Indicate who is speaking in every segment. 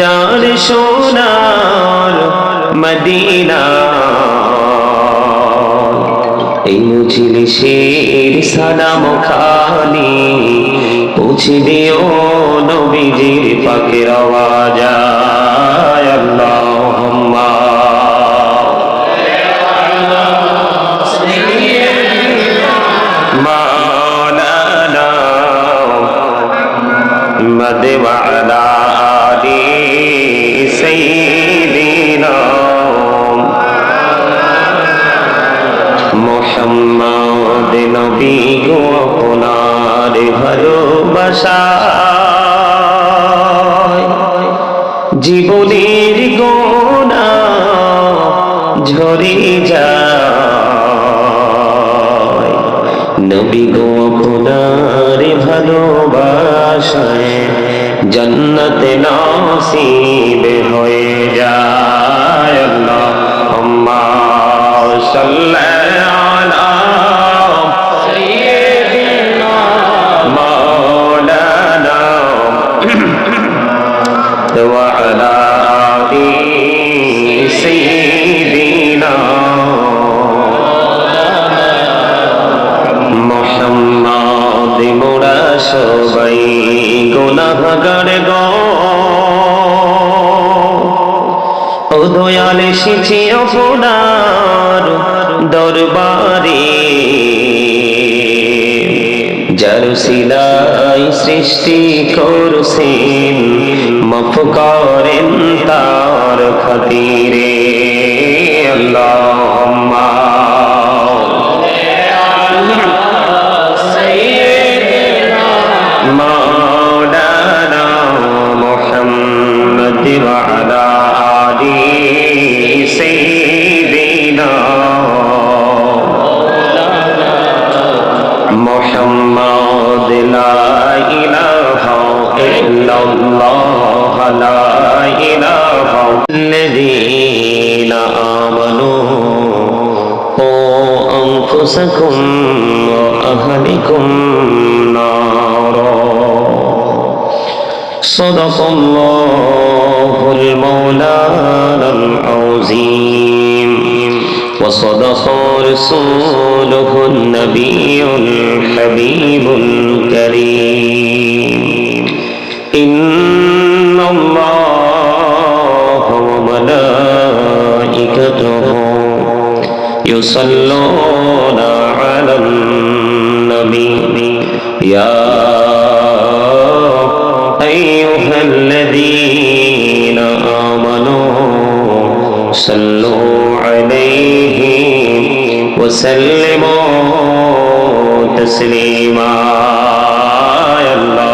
Speaker 1: যার সোনার মদিনা এই মুজলিসের সালাম খালি পৌঁছে দিও নবীজির পাখির আওয়াজ। আল্লাহুম্মা মোহাম্মদ ভালোবাসা। জীবনের গোনা ঝরে যায়। নবী গো ভালোবাসায় জন্নত নসিব হয়ে যায়। সাল্লি দয়াল এসেছি আপনার দরবারে। যার সিলাই সৃষ্টি করছেন মফ করেন তার খাতিরে। محمد لا إله إلا الله لا إله الذين آمنوا قوا أنفسكم وأهلكم نارا صدق الله المولانا العظيم وصدق رسوله النبي الحبيب الكريم. إن الله وملائكته يصلون على النبي. يا صلوا عليه وسلموا تسليما اللهم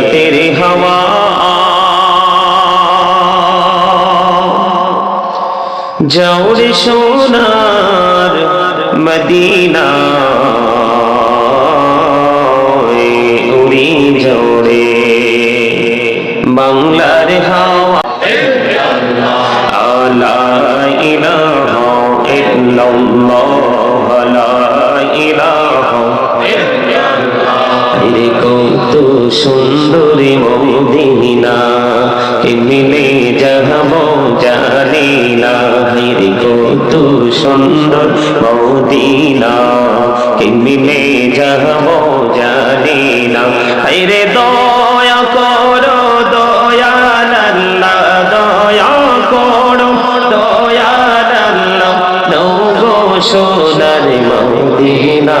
Speaker 1: রাতের হাওয়া। জৌরে সোনার মদিনা। উড়ি জোরে বাংলার হাওয়া। লা ইলাহা ইল্লাল্লাহ। কত সুন্দরী মদিনা। কেমনে যাব জানি না রে কত সুন্দর মদিনা। কেমনে যাব জানি না রে দয়া করো দয়াল আল্লাহ দয়া করো দয়াল আল্লাহ নগো সোনার মদিনা।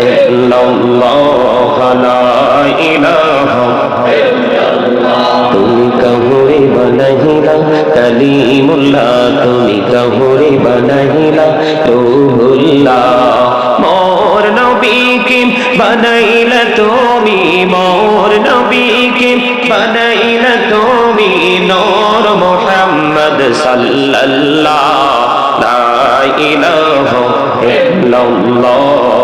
Speaker 1: ইল্লাল্লাহ, লা ইলাহা তুমি কহুরে বনহিলা কলিমুল্লাহ। তুমি কহুরে বনহিলা রূহুল্লাহ। মোর নবীকে বনাইলা তুমি, মোর নবীকে বনাইলা তুমি, নূর মুহাম্মদ সাল্লাল্লাহ। লা ইলাহা ইল্লাল্লাহ।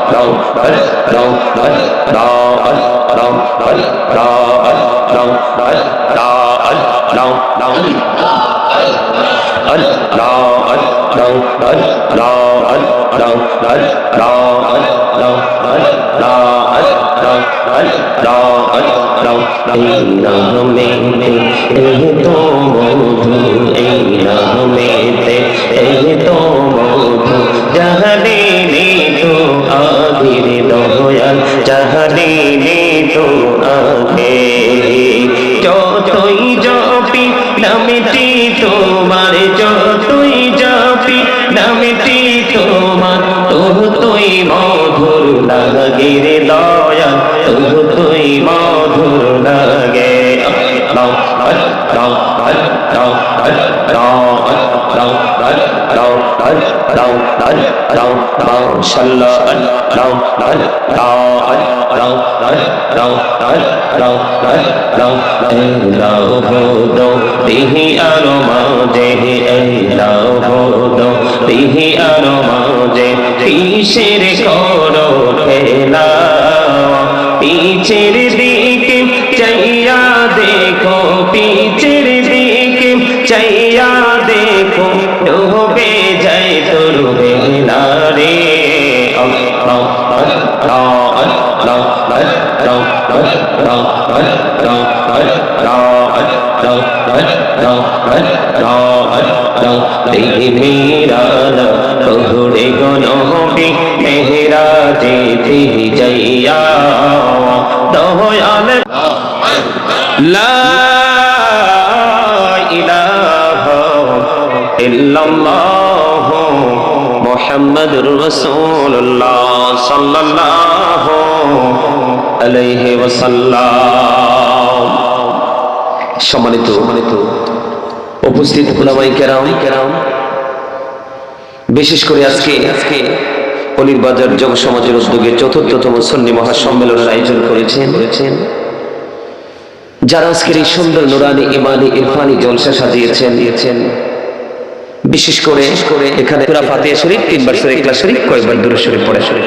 Speaker 1: তো মধু এই নামেতে এই তো মধু জাহানে আল্লাহ গিরি দল দাও দাও দাও সাল্লাহ দাও দাও দাও দাও দাও দাও দাও ভোদো দেহি আলো মাঝে দাও ভোদো দেহি আলো মাঝে কিসের করো খেলা, পিছের দি চাইয়া দেখো, ডুবে যাই তোর বেলা রে মেরা বহুরে গনবি মেহরা যেতে যাইয়া। দয়াল লা ইল্লাল্লাহ মুহাম্মাদুর রাসূলুল্লাহ সাল্লাল্লাহু আলাইহি সম্মানিত উপস্থিত বিশেষ করে আজকে আজকে অলিরবাজার যুব সমাজের উদ্যোগে চতুর্থতম সন্নি মহাসম্মেলনের আয়োজন করেছেন। করেছেন যারা আজকের এই সুন্দর নুরানি, ইমানি, ইরফানি জলসা সাজিয়েছেন দিয়েছেন বিশেষ করে এখানে শরীফ তিনবার শরীফ শরীফ কয়েকবার দূরে শরীফ পড়ে। শরীফ